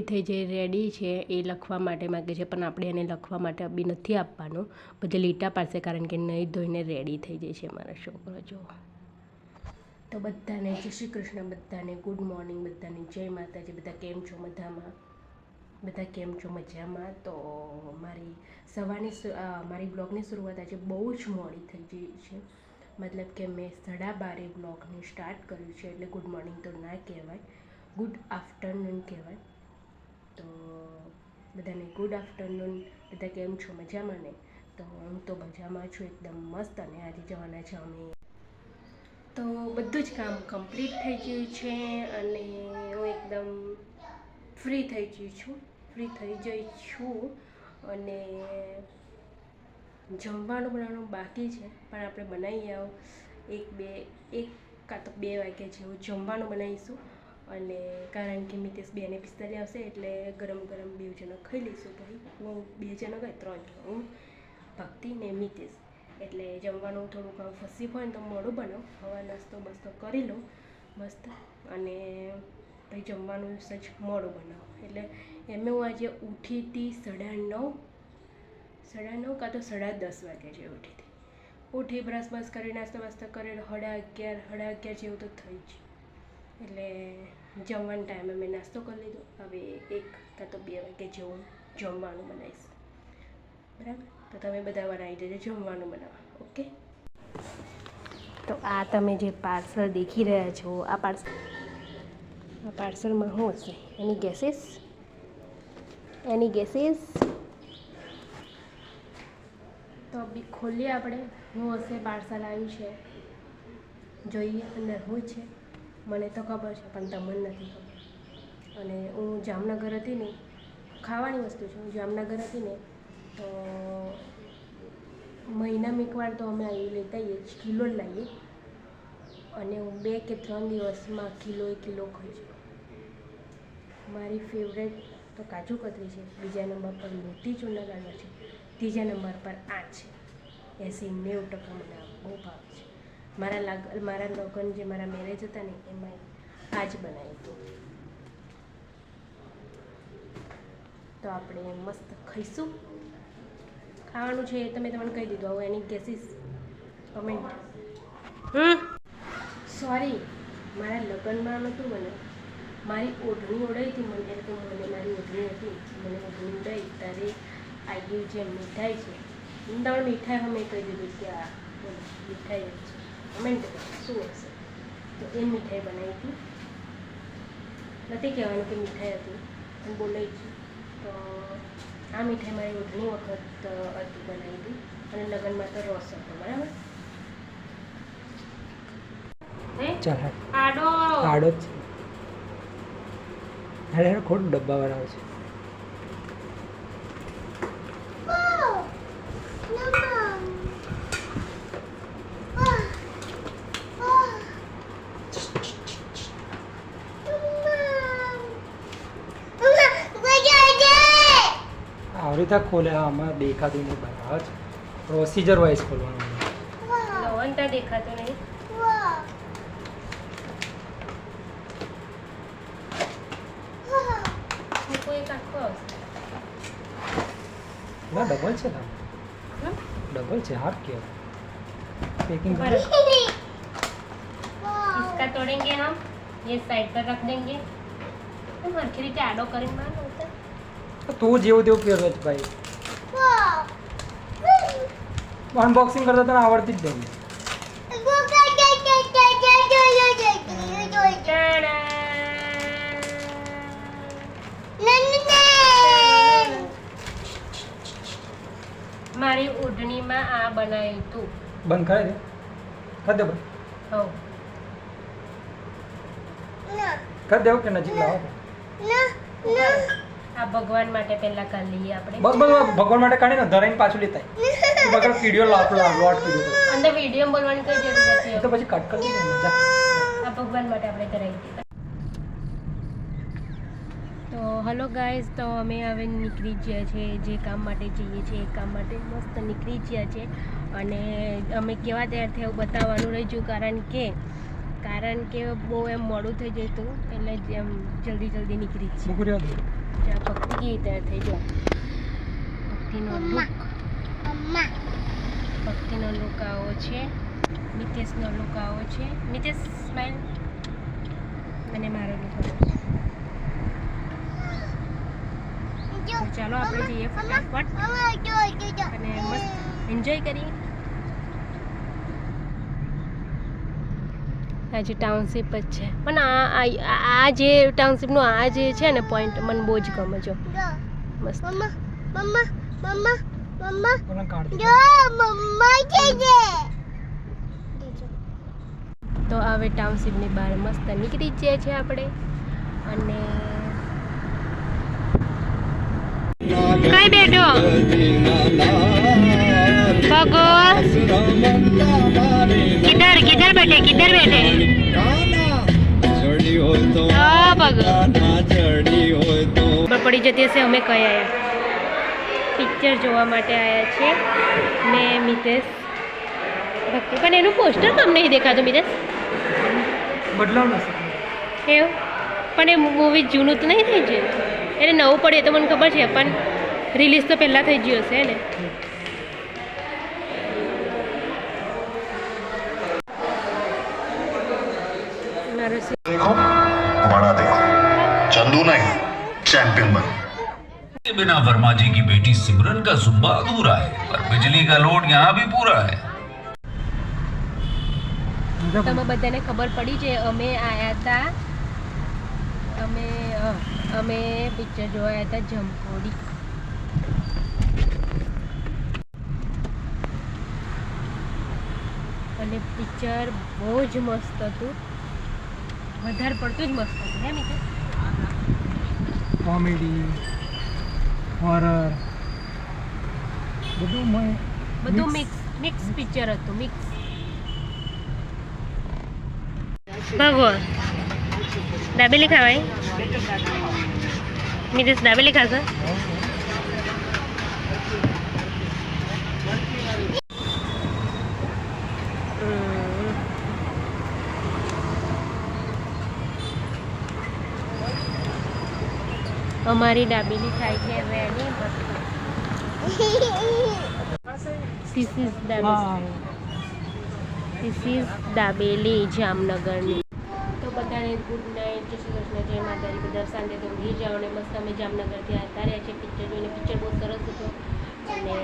થઈ જે રેડી છે એ લખવા માટે માગે છે, પણ આપણે એને લખવા માટે બી નથી આપવાનું. બધે લીટા પાડશે કારણ કે નહીં ધોઈને રેડી થઈ જાય છે મારા છોકરો, જો. તો બધાને જય શ્રી કૃષ્ણ, બધાને ગુડ મોર્નિંગ બધાને જય માતાજી, બધા કેમ છો મજામાં? બધા કેમ છો મજામાં? તો મારી સવારની મારી બ્લોગની શરૂઆત આજે બહુ જ મોડી થઈ ગઈ છે. મતલબ કે મેં સાડા બારે બ્લોગને સ્ટાર્ટ કર્યું છે, એટલે ગુડ મોર્નિંગ તો ના કહેવાય. ગુડ આફ્ટરનૂન કહેવાય. તો બધાને ગુડ આફ્ટરનૂન બધા કેમ છો? મજામાં ને? તો હું તો મજામાં છું, એકદમ મસ્ત અને આજે જવાના છે અમે. તો બધું જ કામ કમ્પ્લીટ થઈ ગયું છે અને હું એકદમ ફ્રી થઈ ગઈ છું ફ્રી થઈ જઈ છું અને જમવાનું બનાવવાનું બાકી છે, પણ આપણે બનાવી આવો એક બે એક કાં તો બે વાગ્યા જેવું જમવાનું બનાવીશું. અને કારણ કે મિતેશ બેને પિસ્તાલી આવશે એટલે ગરમ ગરમ બે જણો ખાઈ લઈશું ભાઈ. હું બે જણો ગઈ ત્રણ જણો. હું, ભક્તિ ને મિતેશ. એટલે જમવાનું થોડુંક ફસી હોય ને તો મોડું બનાવ. હવા, નાસ્તો, બસ્તો કરી લઉં, મસ્ત. અને પછી જમવાનું સજ મોડું બનાવો. એટલે એમ હું આજે ઉઠી હતી સાડા નવ સાડા નવ કાં તો સાડા દસ વાગે જે ઉઠી હતી ઉઠી બ્રશ બસ કરી, નાસ્તો બાસ્તો કરીને સાડા અગિયાર સાડા અગિયાર જેવું તો થઈ જ. એટલે જમવાના ટાઈમે મેં નાસ્તો કરી લીધો. હવે એક કાં તો બે વાગે જેવું જમવાનું બનાવીશ. બરાબર? તો તમે બધા બનાવી દેજો જમવાનું બનાવવા. ઓકે? તો આ તમે જે પાર્સલ દેખી રહ્યા છો, આ પાર્સલ આ પાર્સલમાં શું હશે? Any guesses? Any guesses? તો બી ખોલીએ આપણે. શું હશે? પાર્સલ આવ્યું છે. જોઈએ અંદર શું છે. મને તો ખબર છે, પણ તમને નથી ખબર. અને હું જામનગર હતી ને, ખાવાની વસ્તુ છે, હું જામનગર હતી ને, તો મહિનામાં એકવાર તો અમે આવી લેતા આવીએ કિલો જ લાવીએ અને હું બે કે ત્રણ દિવસમાં કિલો એ કિલો ખાઈ છું મારી ફેવરેટ તો કાજુ કતરી છે, બીજા નંબર પર મોતી ચૂરના લાડવા છે, ત્રીજા નંબર પર આ છે. એંસી નેવું ટકા મને બહુ ભાવ છે. મારા લાગ મારા લગ્ન જે મારા મેરેજ હતા ને એમાં આ જ બનાવ્યું હતું તો આપણે મસ્ત ખાઈશું. ખાવાનું છે તમે તમને કહી દીધું. હવે એની ગેસીસ કમેન્ટ સોરી મારા લગ્નમાં નહોતું મને. મારી ઓઢણી ઓઢાઈ હતી મને તો મને મારી ઓઢણી હતી. મને ઓઢણી ઉડાઈ ત્યારે આવી ગયું જે મીઠાઈ છે. દળ મીઠાઈ અમે કહી દીધું કે આ મીઠાઈ જ છે. કમેન્ટ કરો શું હશે? તો એ મીઠાઈ બનાવી હતી. નથી કહેવાનું કે મીઠાઈ હતી પણ બોલાવી છું. તો આ મીઠાઈ મારી ઘણી વખત હતી બનાવી હતી. અને લગ્નમાં તો રસ હતો બરાબર? હે. આડો! આડો જ છે. હેડ ખોટું ડબ્બા બનાવે છે. રીતે ખોલે હા આમાં દેખાતું નહીં બરાબર છે પ્રોસીજર વાઇઝ ખોલવાનું લવણતા દેખાતો નહીં મૂકો એક આખો આવશે ના ડબલ છે ના હમ? ડબલ છે હાર કહેવાય પેકિંગ ऊपर इसका तोड़ेंगे हम ये साइड पर रख देंगे तो हरखी રીતે આડો કરીને માર નહોતા તું જેવું તેવું પહેરો છે ભાઈ. અનબોક્સિંગ કરતા તને આવડતી જ નહીં. મારી ઉઢણીમાં આ બનાવ્યું હતું બંધ કરે દે. કરી દે બંધ. હવ. દેવું કે નજીક લાવો. આ ભગવાન માટે પહેલા કરી લઈએ આપણે. બસ બસ ભગવાન માટે કાઢીને ધરાઈને પાછું લેતા બગર પીડીઓ લાટ લોટ પીડ્યો અંદર વીડિયો બોલવાની કઈ જરૂર નથી. તો પછી કટ કરી દે મજા. આ ભગવાન માટે આપણે કરાવી દીધા તો હલો ગાઈઝ તો અમે હવે નીકળી ગયા છે જે કામ માટે જઈએ છીએ એ કામ માટે મસ્ત નીકળી ગયા છે. અને અમે કેવા તૈયાર થયા એવું બતાવવાનું રહી ગયું કારણ કે કારણ કે બહુ એમ મોડું થઈ જતું એટલે એમ જલ્દી જલ્દી નીકળી જ જ્યાં ભક્તિ કેવી તૈયાર થઈ જો ભક્તિનો લુક. ભક્તિનો લુક આવો છે. નિતેશનો લુક આવો છે. નિતેશ સ્માઇલ અને મારો લુક આવો છે. ચાલો આપણે જઈએ ફટાફટ. અને મસ્ત એન્જોય કરીએ આજે ટાઉનશીપ જ છે. પણ આ આ- જે ટાઉનશીપનો આ જે છે ને પોઈન્ટ મને બહુ જ ગમે જો. મસ્ત. કોને કાઢ દે તો હવે ટાઉનશીપની બહાર મસ્ત નીકળી જ જાય છે આપણે. અને કઈ બેઠો. બેઠે કિધર બેઠે. હા ભગો ખબર પડી જતી હશે, અમે કઈ આવ્યા પિક્ચર જોવા માટે આવ્યા છે મેં મિતેશ ભક્તિ. પણ એનું પોસ્ટર તમને નહીં દેખાતું, મિતેશ. એવું? પણ એ મૂવી જૂનું તો નહીં થઈ ગયું. એને નવું પડે તો મને ખબર છે, પણ રિલીઝ તો પહેલાં થઈ ગયું હશે, ને મારો સી- देखो बड़ा देखो चंदू नहीं चैंपियन बनो के बिना वर्मा जी की बेटी सिमरन का जुम्बा अधूरा है पर बिजली का लोड यहाँ भी पूरा है તમે બધાને ખબર પડી છે અમે આયા હતા અમે અ, અમે પિક્ચર જોવા આવ્યા હતા જમકોડી અને પિક્ચર બહુ જ મસ્ત હતું વધારે પડતું જ મસ્ત હતું એમ કોમેડી હોરર બધું મ- બધું મિક્સ મિક્સ પિક્ચર હતું મિક્સ ભગવાન દાબેલી ખાવાય? મિતેશ દાબેલી ખાશો? અમારી ડાબેલી થાય છે ઇઝ દાબેલી હા ધીસ ઇઝ દાબેલી જામનગરની. તો બધાને ગુડ નાઇટ જય શ્રી કૃષ્ણ, જય માતાજી. બધા શાંતિ તો ઊંઘી જાઓ અને મસ્ત. અમે જામનગરથી આવતા રહ્યા છે પિક્ચર જોઈને પિક્ચર બહુ સરસ હતો. અને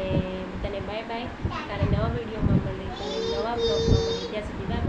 બધાને બાય બાય તારે નવા વિડીયોમાં મળીશું. નવા બ્લોગમાં મળીએ ત્યાં સુધી બાય